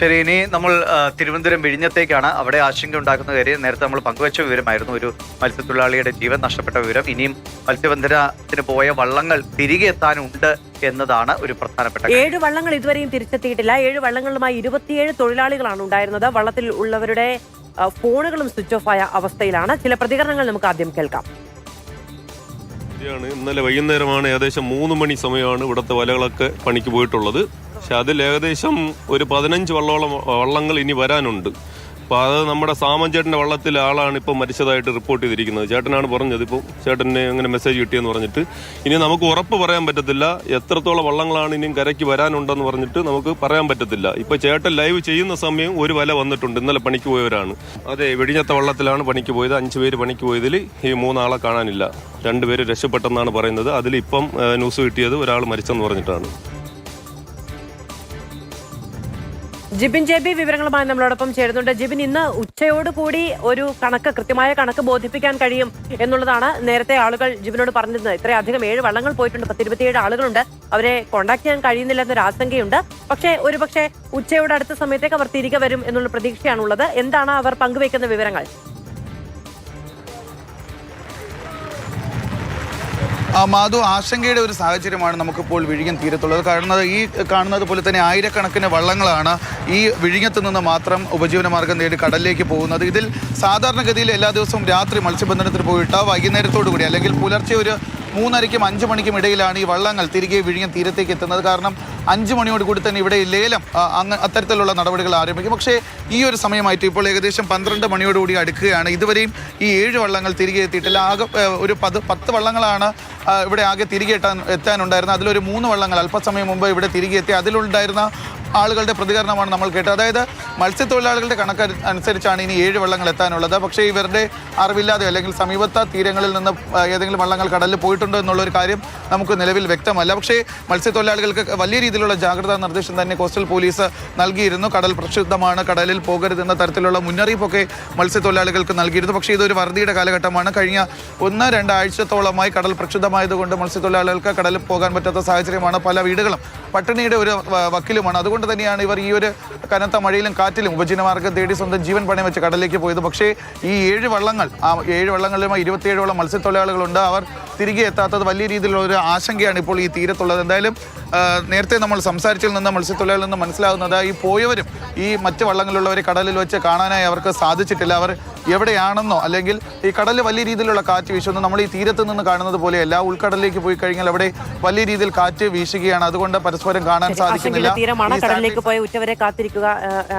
ശരി ഇനി നമ്മൾ തിരുവനന്തപുരം വിഴിഞ്ഞത്തേക്കാണ് അവിടെ ആശങ്ക ഉണ്ടാക്കുന്ന കാര്യം നേരത്തെ നമ്മൾ പങ്കുവച്ച വിവരമായിരുന്നു. ഒരു മത്സ്യത്തൊഴിലാളിയുടെ ജീവൻ നഷ്ടപ്പെട്ട വിവരം. ഇനിയും മത്സ്യബന്ധനത്തിന് പോയ വള്ളങ്ങൾ തിരികെ എത്താനുണ്ട് എന്നതാണ് ഒരു പ്രധാനപ്പെട്ട ഏഴ് വള്ളങ്ങൾ ഇതുവരെയും തിരിച്ചെത്തിയിട്ടില്ല. ഏഴ് വള്ളങ്ങളുമായി ഇരുപത്തിയേഴ് തൊഴിലാളികളാണ് ഉണ്ടായിരുന്നത്. വള്ളത്തിൽ ഉള്ളവരുടെ ഫോണുകളും സ്വിച്ച് ഓഫ് ആയ അവസ്ഥയിലാണ്. ചില പ്രതികരണങ്ങൾ നമുക്ക് ആദ്യം കേൾക്കാം. ഇന്നലെ വൈകുന്നേരമാണ് ഏകദേശം മൂന്ന് മണി സമയമാണ് ഇവിടുത്തെ വലകളൊക്കെ പണിക്ക് പോയിട്ടുള്ളത്. പക്ഷെ അതിൽ ഏകദേശം ഒരു പതിനഞ്ച് വള്ളോളം വള്ളങ്ങൾ ഇനി വരാനുണ്ട്. അപ്പോൾ അത് നമ്മുടെ സാമൻ വള്ളത്തിൽ ആളാണ് ഇപ്പോൾ മരിച്ചതായിട്ട് റിപ്പോർട്ട് ചെയ്തിരിക്കുന്നത്. ചേട്ടനാണ് പറഞ്ഞത് ഇപ്പോൾ ചേട്ടന് അങ്ങനെ മെസ്സേജ് കിട്ടിയെന്ന് പറഞ്ഞിട്ട്. ഇനി നമുക്ക് ഉറപ്പ് പറയാൻ പറ്റത്തില്ല. എത്രത്തോളം വള്ളങ്ങളാണ് ഇനിയും കരയ്ക്ക് വരാനുണ്ടെന്ന് പറഞ്ഞിട്ട് നമുക്ക് പറയാൻ പറ്റത്തില്ല. ഇപ്പോൾ ചേട്ടൻ ലൈവ് ചെയ്യുന്ന സമയം ഒരു വല വന്നിട്ടുണ്ട്. ഇന്നലെ പണിക്ക് പോയവരാണ്. അതെ വെടിഞ്ഞത്തെ വള്ളത്തിലാണ് പണിക്ക് പോയത്. അഞ്ച് പേര് പണിക്ക് പോയതിൽ ഈ മൂന്നാളെ കാണാനില്ല. രണ്ടുപേര് രക്ഷപ്പെട്ടെന്നാണ് പറയുന്നത്. അതിൽ ഇപ്പം ന്യൂസ് കിട്ടിയത് ഒരാൾ മരിച്ചെന്ന് പറഞ്ഞിട്ടാണ്. ജിബിൻ ജെ ബി വിവരങ്ങളുമായി നമ്മളോടൊപ്പം ചേരുന്നുണ്ട്. ജിബിൻ ഇന്ന് ഉച്ചയോട് കൂടി ഒരു കണക്ക് കൃത്യമായ കണക്ക് ബോധിപ്പിക്കാൻ കഴിയും എന്നുള്ളതാണ് നേരത്തെ ആളുകൾ ജിബിനോട് പറഞ്ഞിരുന്നത്. ഇത്രയധികം ഏഴ് വള്ളങ്ങൾ പോയിട്ടുണ്ട്. പത്തിരുപത്തിയേഴ് ആളുകളുണ്ട്. അവരെ കോണ്ടാക്ട് ചെയ്യാൻ കഴിയുന്നില്ല എന്നൊരു ആശങ്കയുണ്ട്. പക്ഷേ ഒരുപക്ഷെ ഉച്ചയോട് അടുത്ത സമയത്തേക്ക് അവർ തിരികെ വരും എന്നുള്ള പ്രതീക്ഷയാണുള്ളത്. എന്താണ് അവർ പങ്കുവെക്കുന്ന വിവരങ്ങൾ? മാധു ആശങ്കയുടെ ഒരു സാഹചര്യമാണ് നമുക്കിപ്പോൾ വിഴിഞ്ഞം തീരത്തുള്ളത്. കാരണം ഈ കാണുന്നത് പോലെ തന്നെ ആയിരക്കണക്കിന് വള്ളങ്ങളാണ് ഈ വിഴിഞ്ഞത്ത് നിന്ന് മാത്രം ഉപജീവന മാർഗം നേടി കടലിലേക്ക് പോകുന്നത്. ഇതിൽ സാധാരണഗതിയിൽ എല്ലാ ദിവസവും രാത്രി മത്സ്യബന്ധനത്തിന് പോയിട്ട് വൈകുന്നേരത്തോടു കൂടി അല്ലെങ്കിൽ പുലർച്ചെ ഒരു മൂന്നരയ്ക്കും അഞ്ച് മണിക്കും ഇടയിലാണ് ഈ വള്ളങ്ങൾ തിരികെ വിഴിഞ്ഞം തീരത്തേക്ക് എത്തുന്നത്. കാരണം അഞ്ച് മണിയോട് കൂടി തന്നെ ഇവിടെ ലേലം അങ്ങ് അത്തരത്തിലുള്ള നടപടികൾ ആരംഭിക്കും. പക്ഷേ ഈ ഒരു സമയമായിട്ട് ഇപ്പോൾ ഏകദേശം പന്ത്രണ്ട് മണിയോടുകൂടി അടുക്കുകയാണ്. ഇതുവരെയും ഈ ഏഴ് വള്ളങ്ങൾ തിരികെ എത്തിയിട്ടില്ല. ആകെ ഒരു പത് പത്ത് വള്ളങ്ങളാണ് ഇവിടെ ആകെ തിരികെ എത്താൻ എത്താനുണ്ടായിരുന്നത്. അതിലൊരു മൂന്ന് വള്ളങ്ങൾ അല്പസമയം മുമ്പ് ഇവിടെ തിരികെ എത്തി. അതിലുണ്ടായിരുന്ന ആളുകളുടെ പ്രതികരണമാണ് നമ്മൾ കേട്ടത്. അതായത് മത്സ്യത്തൊഴിലാളികളുടെ കണക്ക് അനുസരിച്ചാണ് ഇനി ഏഴ് വള്ളങ്ങൾ എത്താനുള്ളത്. പക്ഷേ ഇവരുടെ അറിവില്ലാതെ അല്ലെങ്കിൽ സമീപത്ത തീരങ്ങളിൽ നിന്ന് ഏതെങ്കിലും വള്ളങ്ങൾ കടലിൽ പോയിട്ടുണ്ടോ എന്നുള്ളൊരു കാര്യം നമുക്ക് നിലവിൽ വ്യക്തമല്ല. പക്ഷേ മത്സ്യത്തൊഴിലാളികൾക്ക് വലിയ രീതിയിലുള്ള ജാഗ്രതാ നിർദ്ദേശം തന്നെ കോസ്റ്റൽ പോലീസ് നൽകിയിരുന്നു. കടൽ പ്രക്ഷുബ്ധമാണ് കടലിൽ പോകരുതെന്ന തരത്തിലുള്ള മുന്നറിയിപ്പൊക്കെ മത്സ്യത്തൊഴിലാളികൾക്ക് നൽകിയിരുന്നു. പക്ഷേ ഇതൊരു വറുതിയുടെ കാലഘട്ടമാണ്. കഴിഞ്ഞ ഒന്ന് രണ്ടാഴ്ചത്തോളമായി കടൽ പ്രക്ഷുബ്ധമായതുകൊണ്ട് മത്സ്യത്തൊഴിലാളികൾക്ക് കടലിൽ പോകാൻ പറ്റാത്ത സാഹചര്യമാണ്. പല വീടുകളും പട്ടിണിയുടെ ഒരു വക്കിലുമാണ്. അതുകൊണ്ട് തന്നെയാണ് ഇവർ ഈ ഒരു കനത്ത മഴയിലും കാറ്റിലും ഉപജീവനമാർഗം തേടി സ്വന്തം ജീവൻ പണയം വെച്ച് കടലിലേക്ക് പോയത്. പക്ഷേ ഈ ഏഴ് വള്ളങ്ങൾ ആ ഏഴ് വള്ളങ്ങളിലുമായി ഇരുപത്തിയേഴോളം മത്സ്യത്തൊഴിലാളികളുണ്ട്. അവർ തിരികെ എത്താത്തത് വലിയ രീതിയിലുള്ള ഒരു ആശങ്കയാണ് ഇപ്പോൾ ഈ തീരത്തുള്ളത്. എന്തായാലും നേരത്തെ നമ്മൾ സംസാരിച്ചിൽ നിന്ന് മത്സ്യത്തൊഴിലാളിൽ നിന്ന് മനസ്സിലാകുന്നത് ഈ പോയവരും ഈ മറ്റ് വള്ളങ്ങളിലുള്ളവരെ കടലിൽ വെച്ച് കാണാനായി അവർക്ക് സാധിച്ചിട്ടില്ല. അവർ എവിടെയാണെന്നോ അല്ലെങ്കിൽ ഈ കടലിൽ വലിയ രീതിയിലുള്ള കാറ്റ് വീശുന്നു. നമ്മൾ ഈ തീരത്ത് നിന്ന് കാണുന്നത് എല്ലാ ഉൾക്കടലിലേക്ക് പോയി കഴിഞ്ഞാൽ അവിടെ വലിയ രീതിയിൽ കാറ്റ് വീശുകയാണ്. അതുകൊണ്ട് പരസ്പരം കാണാൻ സാധിക്കുന്നില്ല. തീരമാണ്. കടലിലേക്ക് പോയി ഉച്ചവരെ കാത്തിരിക്കുക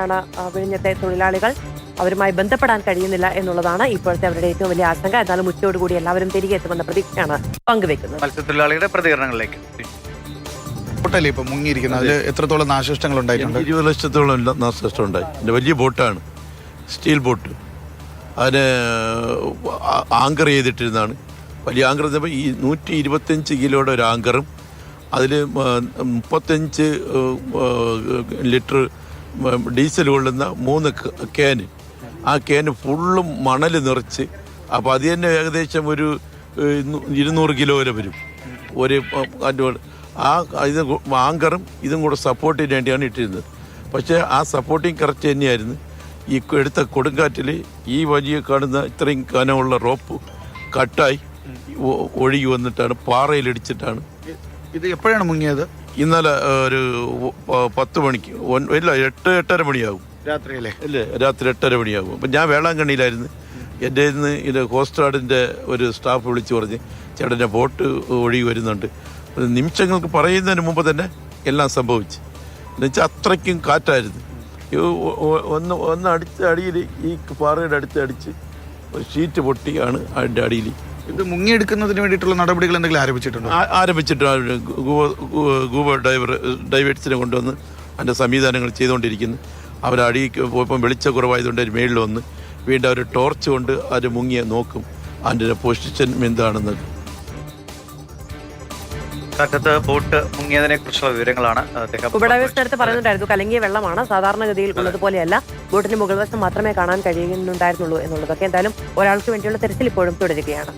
ആണ് വിഴിഞ്ഞത്തെ തൊഴിലാളികൾ. അവരുമായി ബന്ധപ്പെടാൻ കഴിയുന്നില്ല എന്നുള്ളതാണ് ഇപ്പോഴത്തെ അവരുടെ ഏറ്റവും വലിയ ആശങ്ക. എന്നാലും ഉച്ചയോടുകൂടി എല്ലാവരും തിരികെ എത്തുമെന്ന പ്രതീക്ഷയാണ് പങ്കുവെക്കുന്നത്. മത്സ്യത്തൊഴിലാളിയുടെ പ്രതികരണങ്ങളിലേക്ക്. ബോട്ടല്ലേ ഇപ്പൊ മുങ്ങിയിരിക്കുന്നത്? അതിൽ എത്രത്തോളം നാശനഷ്ടങ്ങൾ ഉണ്ടായിട്ടുണ്ട് ഇരുപത് ലക്ഷത്തോളം നാശനഷ്ടം ഉണ്ടായി വലിയ ബോട്ടാണ്. Steel boat. അതിന് ആങ്കർ ചെയ്തിട്ടിരുന്നതാണ്. വലിയ ആങ്കർ പറഞ്ഞാൽ ഈ നൂറ്റി ഇരുപത്തഞ്ച് കിലോയുടെ ഒരു ആങ്കറും അതിൽ മുപ്പത്തഞ്ച് ലിറ്റർ ഡീസൽ കൊള്ളുന്ന മൂന്ന് ക്യാന് ആ ക്യാന് ഫുള്ളും മണൽ നിറച്ച് അപ്പോൾ അത് തന്നെ ഏകദേശം ഒരു ഇരുന്നൂറ് കിലോ വരെ വരും. ഒരു ആ ഇത് ആങ്കറും ഇതും കൂടെ സപ്പോർട്ടിന് വേണ്ടിയാണ് ഇട്ടിരുന്നത്. പക്ഷേ ആ സപ്പോർട്ടിങ് കറക്റ്റ് തന്നെയായിരുന്നു. ഈ എടുത്ത കൊടുങ്കാറ്റിൽ ഈ വഴിയെ കാണുന്ന ഇത്രയും കനമുള്ള റോപ്പ് കട്ടായി ഒഴുകി വന്നിട്ടാണ് പാറയിലിടിച്ചിട്ടാണ്. ഇത് എപ്പോഴാണ് മുങ്ങിയത്? ഇന്നലെ ഒരു പത്ത് മണിക്ക് ഇല്ല എട്ട് എട്ടര മണിയാകും രാത്രിയിലെ. അല്ലേ രാത്രി എട്ടര മണിയാകും അപ്പം ഞാൻ വേളാങ്കണ്ണിയിലായിരുന്നു. എന്റെ ഇന്ന് ഇത് കോസ്റ്റ് ഗാർഡിന്റെ ഒരു സ്റ്റാഫ് വിളിച്ച് പറഞ്ഞ് ചേട്ടന്റെ ബോട്ട് ഒഴുകി വരുന്നുണ്ട്. നിമിഷങ്ങൾക്ക് പറയുന്നതിന് മുമ്പ് തന്നെ എല്ലാം സംഭവിച്ചു. എന്നുവെച്ചാൽ അത്രയ്ക്കും കാറ്റായിരുന്നു. ഒന്ന് ഒന്ന് അടിച്ച അടിയിൽ ഈ പാറയുടെ അടുത്ത് അടിച്ച് ഒരു ഷീറ്റ് പൊട്ടിയാണ് അതിന്റെ അടിയിൽ. ഇത് മുങ്ങിയെടുക്കുന്നതിന് വേണ്ടിയിട്ടുള്ള നടപടികൾ എന്തെങ്കിലും ആരംഭിച്ചിട്ടുണ്ടോ? ആരംഭിച്ചിട്ടുണ്ട് ഗൂബ ഗൂവ ഗൂവ ഡൈവർ ഡൈവേഴ്സിനെ കൊണ്ടുവന്ന് അതിന്റെ സംവിധാനങ്ങൾ ചെയ്തുകൊണ്ടിരിക്കുന്നു. അവർ അടിക്ക് പോയപ്പം വെളിച്ച കുറവായതുകൊണ്ട് അതിന് മേളിൽ വന്ന് വീണ്ടും അവർ ടോർച്ച് കൊണ്ട് അവർ മുങ്ങിയ നോക്കും. അതിന്റെ പൊസിഷൻ എന്താണെന്നൊക്കെ കാറ്റത്ത് ബോട്ട് മുങ്ങിയതിനെ കുറിച്ചുള്ള വിവരങ്ങളാണ് അദ്ദേഹം പറയുന്നുണ്ടായിരുന്നു കലങ്ങിയ വെള്ളമാണ്. സാധാരണഗതിയിൽ ഉള്ളതുപോലെയല്ല. ബോട്ടിന്റെ മുകൾ വശം മാത്രമേ കാണാൻ കഴിയുന്നുണ്ടായിരുന്നുള്ളൂ എന്നുള്ളതൊക്കെ എന്തായാലും ഒരാൾക്ക് വേണ്ടിയുള്ള തെരച്ചിൽ ഇപ്പോഴും തുടരുകയാണ്.